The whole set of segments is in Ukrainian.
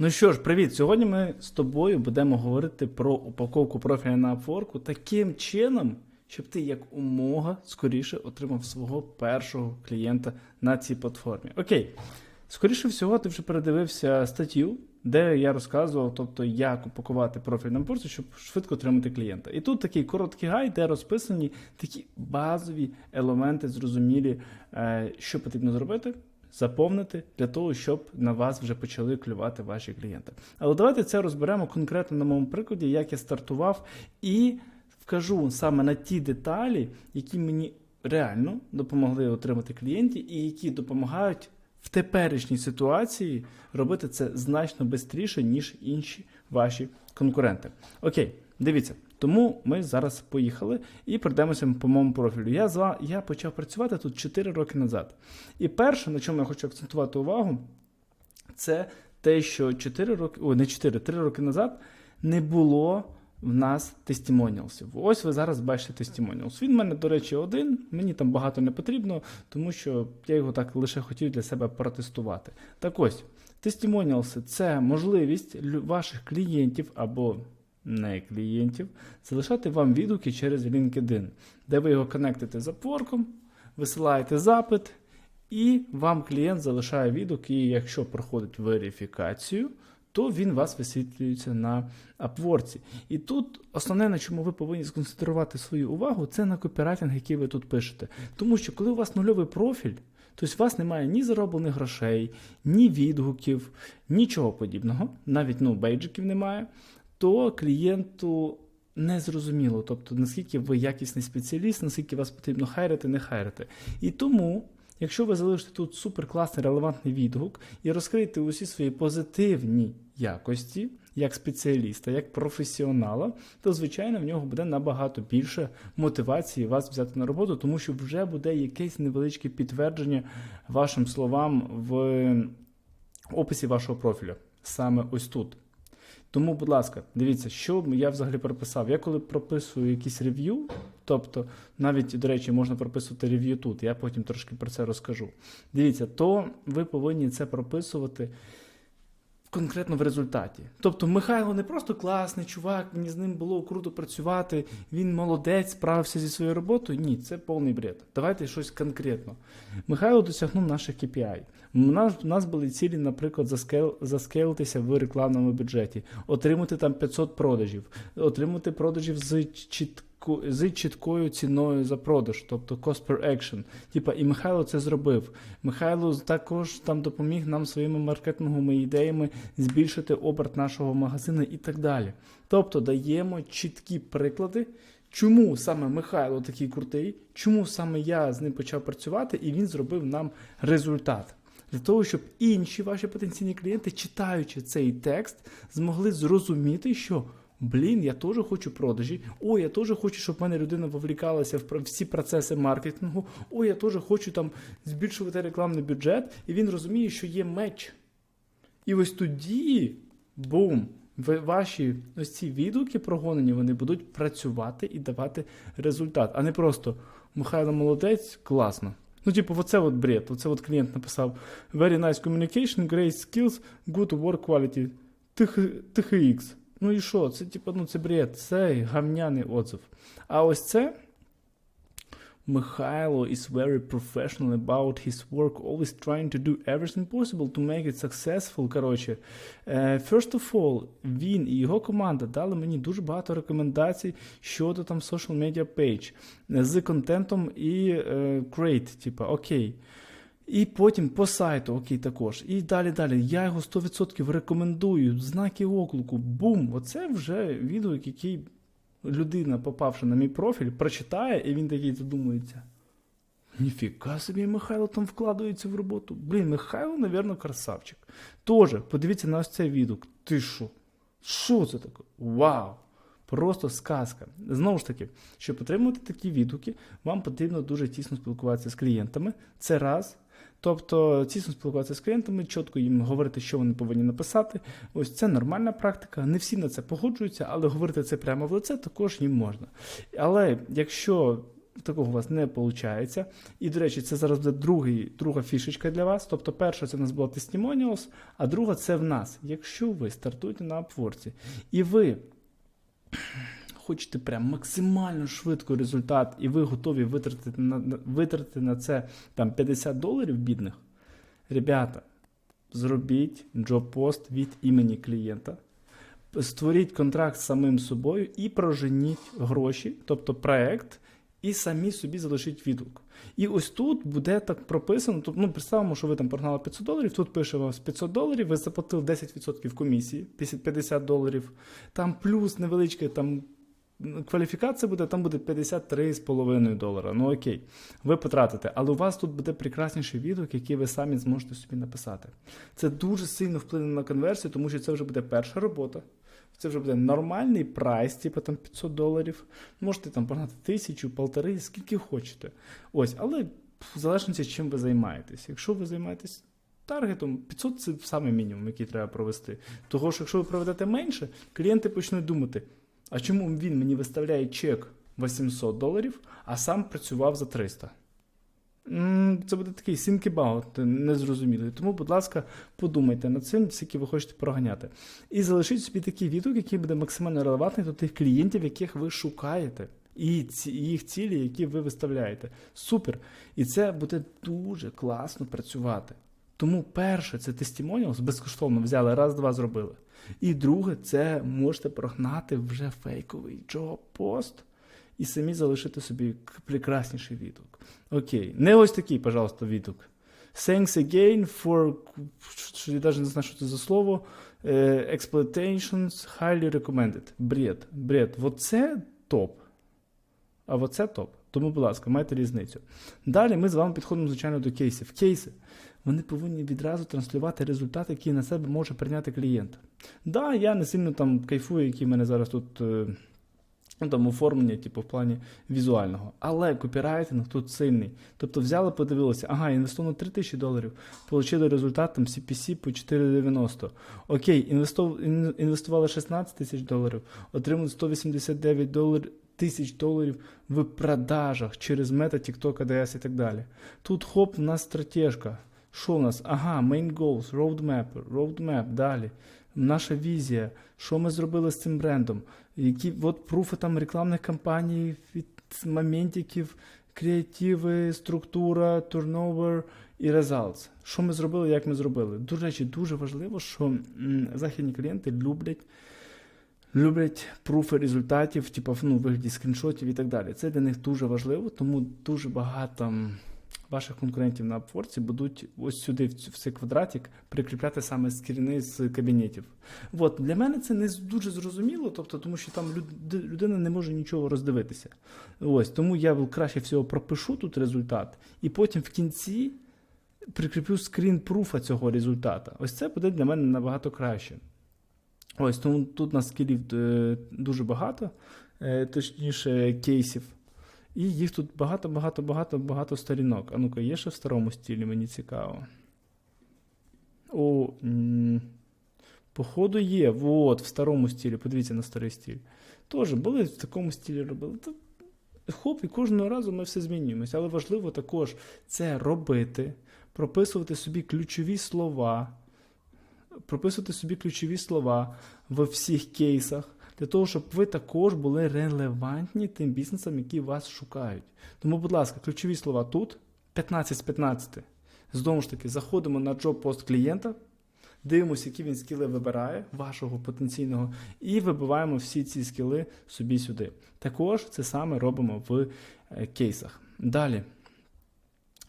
Ну що ж, привіт! Сьогодні ми з тобою будемо говорити про упаковку профіля на Upwork таким чином, щоб ти як умога скоріше отримав свого першого клієнта на цій платформі. Окей, скоріше всього, ти вже передивився статтю, де я розказував, тобто як упакувати профіль на Upwork, щоб швидко отримати клієнта. І тут такий короткий гайд, де розписані такі базові елементи, зрозумілі, е, що потрібно зробити заповнити для того, щоб на вас вже почали клювати ваші клієнти. Але давайте це розберемо конкретно на моєму прикладі, як я стартував, і вкажу саме на ті деталі, які мені реально допомогли отримати клієнтів, і які допомагають в теперішній ситуації робити це значно швидше, ніж інші ваші конкуренти. Окей, дивіться. Тому ми зараз поїхали і пройдемося по моєму профілю. Я зва... я почав працювати тут 4 роки назад. І перше, на чому я хочу акцентувати увагу, це те, що 4 роки, ой, не 4, 3 роки назад не було в нас тестімоніалсів. Ось ви зараз бачите тестімоніалс. Він в мене, до речі, один. Мені там багато не потрібно, тому що я його так лише хотів для себе протестувати. Так ось, тестімоніалси це можливість ваших клієнтів або не клієнтів, залишати вам відгуки через LinkedIn, де ви його коннектите з Upwork, висилаєте запит, і вам клієнт залишає відгук, і якщо проходить верифікацію, то він вас висвітлюється на Upwork. І тут основне, на чому ви повинні сконцентрувати свою увагу, це на копірайтинг, який ви тут пишете. Тому що коли у вас нульовий профіль, Тобто у вас немає ні зароблених грошей, ні відгуків, нічого подібного, навіть ну, бейджиків немає, то клієнту не зрозуміло, тобто наскільки ви якісний спеціаліст, наскільки вас потрібно хайрити, не хайрити. І тому, якщо ви залишите тут суперкласний релевантний відгук і розкриєте усі свої позитивні якості, як спеціаліста, як професіонала, то звичайно в нього буде набагато більше мотивації вас взяти на роботу, тому що вже буде якесь невеличке підтвердження вашим словам в описі вашого профіля, саме ось тут. Тому, будь ласка, дивіться, що я взагалі прописав. Я коли прописую якісь рев'ю, тобто навіть, до речі, можна прописувати рев'ю тут, я потім трошки про це розкажу. Дивіться, то ви повинні це прописувати конкретно в результаті. Тобто Михайло не просто класний чувак, мені з ним було круто працювати, він молодець, справився зі своєю роботою. Ні, це повний бред. Давайте щось конкретно. Михайло досягнув наших KPI. У нас, у нас були цілі, наприклад, заскейл, заскейлитися в рекламному бюджеті, отримати там 500 продажів, отримати продажів з чітко. З чіткою ціною за продаж, тобто cost per action. Типа, і Михайло це зробив. Михайло також там допоміг нам своїми маркетинговими ідеями збільшити оберт нашого магазину і так далі. Тобто даємо чіткі приклади, чому саме Михайло такий крутий, чому саме я з ним почав працювати, і він зробив нам результат. Для того, щоб інші ваші потенційні клієнти, читаючи цей текст, змогли зрозуміти, що блін, я теж хочу продажі. О, я теж хочу, щоб в мене людина вовлікалася в всі процеси маркетингу. О, я теж хочу там збільшувати рекламний бюджет. І він розуміє, що є меч. І ось тоді, бум, ваші ось ці відгуки прогонені, вони будуть працювати і давати результат, а не просто Михайло молодець, класно. Ну, типу, оце от бред. Оце от клієнт написав: Very nice communication, great skills, good work quality. THX. Ну і що? Це типу, ну це бред, це гавняний отзыв. А ось це. Михайло is very professional about his work, always trying to do everything possible to make it successful. Коротше, Е, first of all, він і його команда дали мені дуже багато рекомендацій щодо там social media page е, з контентом і е, create, типа, окей. І потім по сайту, окей, також. І далі далі. Я його 100% рекомендую. Знаки оклику, бум! Оце вже відгук, який людина, попавши на мій профіль, прочитає, і він такий задумується. Ніфіга собі Михайло там вкладається в роботу. Блін, Михайло, напевно, красавчик. Тоже, подивіться на ось цей відгук. Ти що? Що це таке? Вау! Просто сказка. Знову ж таки, щоб отримувати такі відгуки, вам потрібно дуже тісно спілкуватися з клієнтами. Це раз. Тобто тісно спілкуватися з клієнтами, чітко їм говорити, що вони повинні написати. Ось це нормальна практика. Не всі на це погоджуються, але говорити це прямо в лице також їм можна. Але якщо такого у вас не виходить. І, до речі, це зараз буде другий, друга фішечка для вас. Тобто, перша це в нас була Testimonials, а друга це в нас. Якщо ви стартуєте на Upwork і ви хочете прям максимально швидко результат, і ви готові витратити на, витратити на це там 50 доларів бідних, ребята, зробіть джоб-пост від імені клієнта. Створіть контракт з самим собою і проженіть гроші, тобто проект, і самі собі залишіть відгук. І ось тут буде так прописано. Тобто, ну, представимо, що ви там прогнали 500 доларів, тут пише вам 500 доларів, ви заплатили 10% комісії, 50 доларів. Там плюс невеличке там. Кваліфікація буде, там буде 53,5 долара. Ну окей, ви потратите, але у вас тут буде прекрасніший відгук, який ви самі зможете собі написати. Це дуже сильно вплине на конверсію, тому що це вже буде перша робота. Це вже буде нормальний прайс, типу там 500 доларів. Можете там погнати тисячу, полтори, скільки хочете. Ось, але в залежності, чим ви займаєтесь. Якщо ви займаєтесь таргетом, 500 це саме мінімум, який треба провести. Того що якщо ви проведете менше, клієнти почнуть думати, а чому він мені виставляє чек 800 доларів, а сам працював за 300? Це буде такий сінкібаут незрозумілий. Тому, будь ласка, подумайте над цим, скільки ви хочете проганяти. І залишіть собі такий відгук, який буде максимально релевантний до тих клієнтів, яких ви шукаєте, і їх цілі, які ви виставляєте. Супер. І це буде дуже класно працювати. Тому перше, це тестімоніалс, безкоштовно взяли, раз-два зробили. І друге, це можете прогнати вже фейковий джоб-пост і самі залишити собі прекрасніший відгук. Окей, не ось такий, пожалуйста, відгук. Thanks again for, я навіть не знаю, що це за слово, е, exploitations highly recommended. Бред, бред. Вот це топ. А оце топ. Тому, будь ласка, майте різницю. Далі ми з вами підходимо, звичайно, до кейсів. Кейси. Вони повинні відразу транслювати результат, який на себе може прийняти клієнт. Да, я не сильно там кайфую, які в мене зараз тут е, ну, там, оформлення, типу, в плані візуального. Але копірайтинг тут сильний. Тобто взяли, подивилися, ага, інвестовано 3 тисячі доларів, отримали результат там CPC по 4,90. Окей, інвестували 16 тисяч доларів, отримали 189 доларів. Тисяч доларів в продажах через мета, TikTok, ADS і так далі. Тут хоп, у нас стратежка. Що у нас? Ага, main goals, roadmap, roadmap, далі. Наша візія, що ми зробили з цим брендом, які от пруфи там рекламних кампаній, від моментиків, креативи, структура, turnover і results. Що ми зробили, як ми зробили. До речі, дуже важливо, що західні клієнти люблять. Люблять пруфи результатів, типу, ну, вигляді скріншотів і так далі. Це для них дуже важливо, тому дуже багато ваших конкурентів на Upwork будуть ось сюди, в, цей квадратик, прикріпляти саме скріни з кабінетів. От, для мене це не дуже зрозуміло, тобто, тому що там люд- людина не може нічого роздивитися. Ось, тому я краще всього пропишу тут результат, і потім в кінці прикріплю скрін пруфа цього результата. Ось це буде для мене набагато краще. Ось тому тут нас скілів е, дуже багато, е, точніше, кейсів. І їх тут багато, багато, багато, багато сторінок. А ну-ка, є ще в старому стилі, мені цікаво. О, походу є. Вот, в старому стилі. Подивіться на старий стиль. Теж були в такому стилі робили. Хоп, і кожного разу ми все змінюємося. Але важливо також це робити, прописувати собі ключові слова прописувати собі ключові слова в всіх кейсах, для того, щоб ви також були релевантні тим бізнесам, які вас шукають. Тому, будь ласка, ключові слова тут 15 з 15. Знову ж таки, заходимо на джоб-пост клієнта, дивимося, які він скіли вибирає, вашого потенційного, і вибиваємо всі ці скіли собі сюди. Також це саме робимо в е, кейсах. Далі.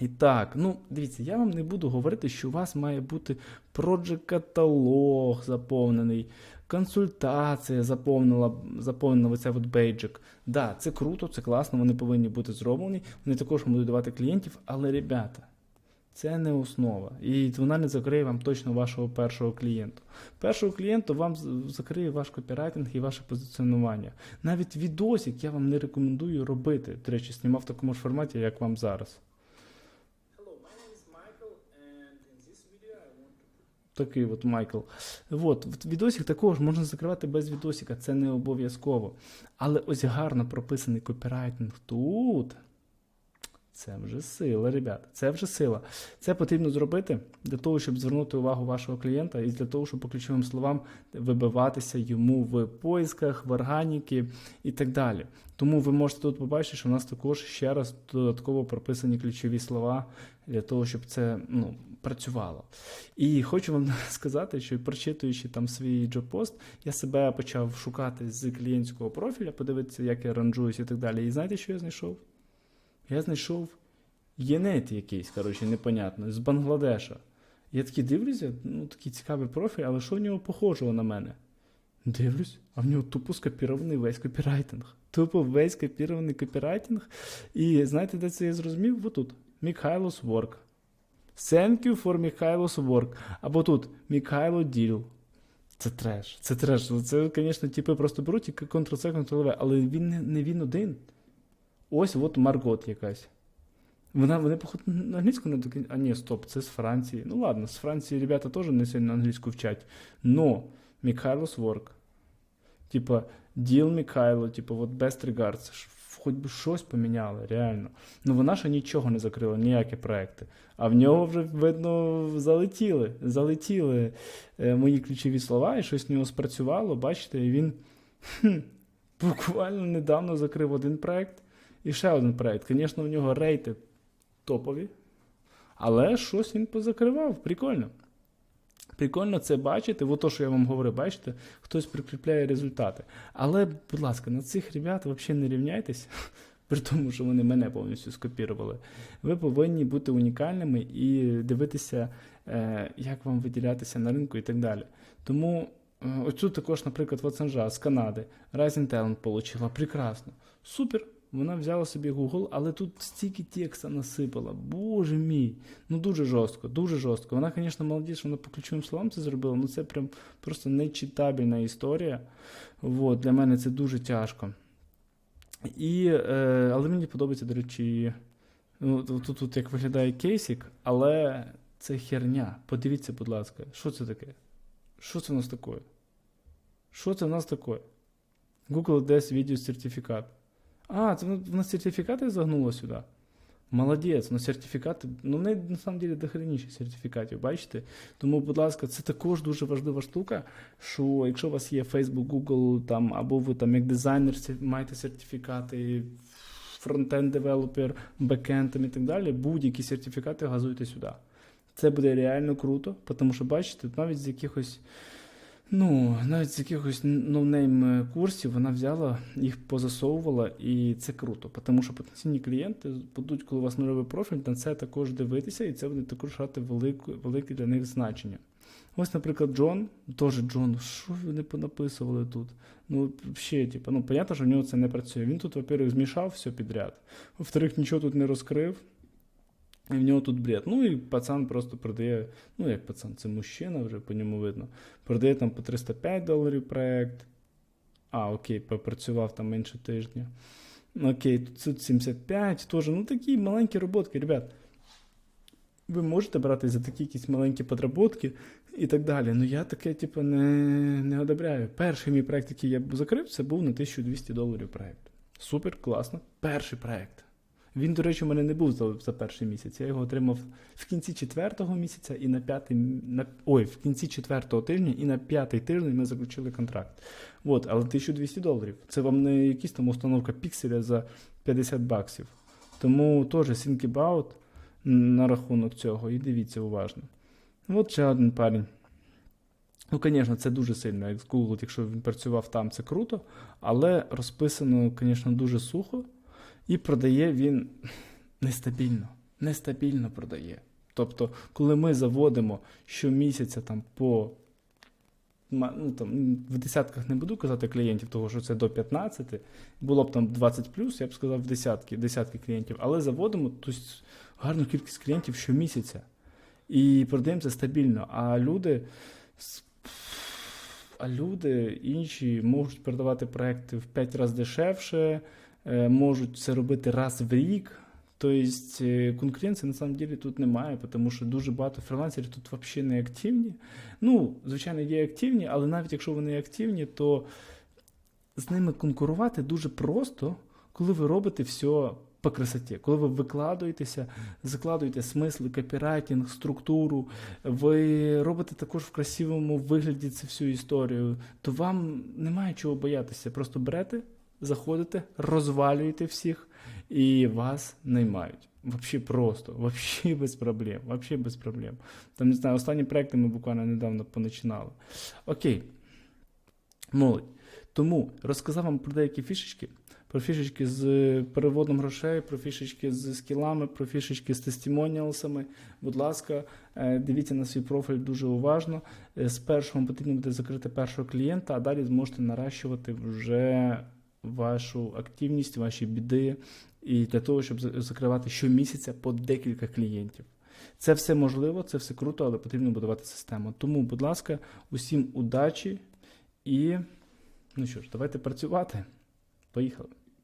І так, ну дивіться, я вам не буду говорити, що у вас має бути проджект каталог заповнений, консультація заповнила, заповнена оця от бейджик. Да, це круто, це класно, вони повинні бути зроблені. Вони також будуть давати клієнтів, але ребята, це не основа. І вона не закриє вам точно вашого першого клієнту. Першого клієнту вам закриє ваш копірайтинг і ваше позиціонування. Навіть відосик я вам не рекомендую робити. До речі, знімав в такому ж форматі, як вам зараз. Такий от Майкл. От, відосик також можна закривати без відосика, це не обов'язково. Але ось гарно прописаний копірайтинг тут. Це вже сила, ребята. Це вже сила. Це потрібно зробити для того, щоб звернути увагу вашого клієнта і для того, щоб по ключовим словам вибиватися йому в поисках, в органіки і так далі. Тому ви можете тут побачити, що в нас також ще раз додатково прописані ключові слова для того, щоб це ну, працювало. І хочу вам сказати, що прочитуючи там свій джоб-пост, я себе почав шукати з клієнтського профіля, подивитися, як я ранжуюсь і так далі. І знаєте, що я знайшов? Я знайшов єнет якийсь, коротше, непонятно, з Бангладеша. Я такий дивлюся, ну такий цікавий профіль, але що в нього похожого на мене? Дивлюсь, а в нього тупо скопірований весь копірайтинг. Тупо весь копірований копірайтинг. І знаєте, де це я зрозумів? Бо тут Михайлос Work. Thank you for Михайлос Work. Або тут Михайло Діл. Це треш. Це треш. Це, звісно, типи просто беруть і Ctrl-C, Ctrl-V, але він не, не він один. Ось от Маргот якась. Вона, вони, походу, на англійську не до А ні, стоп, це з Франції. Ну ладно, з Франції ребята теж не сильно англійську вчать. Но Михайлос Work. Типа, Діл Михайло, типу, от Best Regards. Хоч би щось поміняли, реально. Ну вона ще нічого не закрила, ніякі проекти. А в нього вже, видно, залетіли. Залетіли е, мої ключові слова, і щось в нього спрацювало. Бачите, і він хм, буквально недавно закрив один проект і ще один проект. Звісно, у нього рейти топові, але щось він позакривав. Прикольно. Прикольно це бачити, от то, що я вам говорю, бачите, хтось прикріпляє результати. Але, будь ласка, на цих ребят взагалі не рівняйтесь, при тому, що вони мене повністю скопірували. Ви повинні бути унікальними і дивитися, е, як вам виділятися на ринку і так далі. Тому е, тут також, наприклад, Ватсанжа з Канади, Rising Talent отримала. Прекрасно. Супер. Вона взяла собі Google, але тут стільки текста насипала. Боже мій. Ну дуже жорстко, дуже жорстко. Вона, звісно, молодець, що вона по ключовим словам це зробила, ну це прям просто нечитабельна історія. Вот, для мене це дуже тяжко. І, е, але мені подобається, до речі, ну, тут, тут як виглядає кейсик, але це херня. Подивіться, будь ласка, що це таке? Що це у нас таке? Що це у нас таке? Google Desk Video сертифікат. А, це воно воно сертифікати загнуло сюди. Молодець, ну сертифікати, ну не на самом деле дохреніші сертифікатів, бачите? Тому, будь ласка, це також дуже важлива штука, що якщо у вас є Facebook, Google, там, або ви там як дизайнер маєте сертифікати, фронтенд девелопер, бекенд і так далі, будь-які сертифікати газуйте сюди. Це буде реально круто, тому що бачите, навіть з якихось. Ну, навіть з якихось ноунейм е, курсів вона взяла, їх позасовувала, і це круто, тому що потенційні клієнти будуть, коли у вас нульовий профіль, на це також дивитися, і це буде також грати велику, велике для них значення. Ось, наприклад, Джон, теж Джон, що вони понаписували тут? Ну, взагалі, типу, ну, понятно, що в нього це не працює. Він тут, во-первых, змішав все підряд. Во-вторых, нічого тут не розкрив. І в нього тут бред. Ну і пацан просто продає, ну як пацан, це мужчина вже по ньому видно. Продає там по 305 доларів проект. А, окей, попрацював там менше тижня. Окей, тут тут 75 теж. Ну такі маленькі роботки, ребят. Ви можете брати за такі якісь маленькі подработки і так далі. Ну я таке, типу, не, не одобряю. Перший мій проект, який я закрив, це був на 1200 доларів проект. Супер, класно. Перший проект. Він, до речі, у мене не був за, за перший місяць. Я його отримав в кінці четвертого місяця і на п'ятий на, ой, в кінці четвертого тижня і на п'ятий тиждень ми заключили контракт. От, але 1200 доларів. Це вам не якась там установка пікселя за 50 баксів. Тому теж think about на рахунок цього і дивіться уважно. От ще один парень. Ну, звісно, це дуже сильно, як Google, якщо він працював там, це круто, але розписано, звісно, дуже сухо. І продає він нестабільно. Нестабільно продає. Тобто, коли ми заводимо щомісяця там по ну, там, в десятках не буду казати клієнтів, того що це до 15, було б там 20 плюс, я б сказав в десятки, десятки клієнтів, але заводимо тобто, гарну кількість клієнтів щомісяця. І продаємо це стабільно. А люди. А люди інші можуть продавати проекти в 5 разів дешевше, можуть це робити раз в рік. Тобто е, конкуренції на самом деле тут немає, тому що дуже багато фрилансерів тут взагалі не активні. Ну, звичайно, є активні, але навіть якщо вони активні, то з ними конкурувати дуже просто, коли ви робите все по красоті. Коли ви викладуєтеся, закладуєте смисли, копірайтинг, структуру, ви робите також в красивому вигляді цю всю історію, то вам немає чого боятися. Просто берете, заходите, розвалюєте всіх і вас наймають. Вообще просто, вообще без проблем, вообще без проблем. Там, не знаю, останні проекти ми буквально недавно поначинали. Окей, молодь. Тому розказав вам про деякі фішечки, про фішечки з переводом грошей, про фішечки з скілами, про фішечки з тестімоніалсами. Будь ласка, е, дивіться на свій профіль дуже уважно. Е, Спершу вам потрібно буде закрити першого клієнта, а далі зможете наращувати вже вашу активність, ваші біди, і для того, щоб закривати щомісяця по декілька клієнтів. Це все можливо, це все круто, але потрібно будувати систему. Тому, будь ласка, усім удачі і ну що ж, давайте працювати. Поїхали.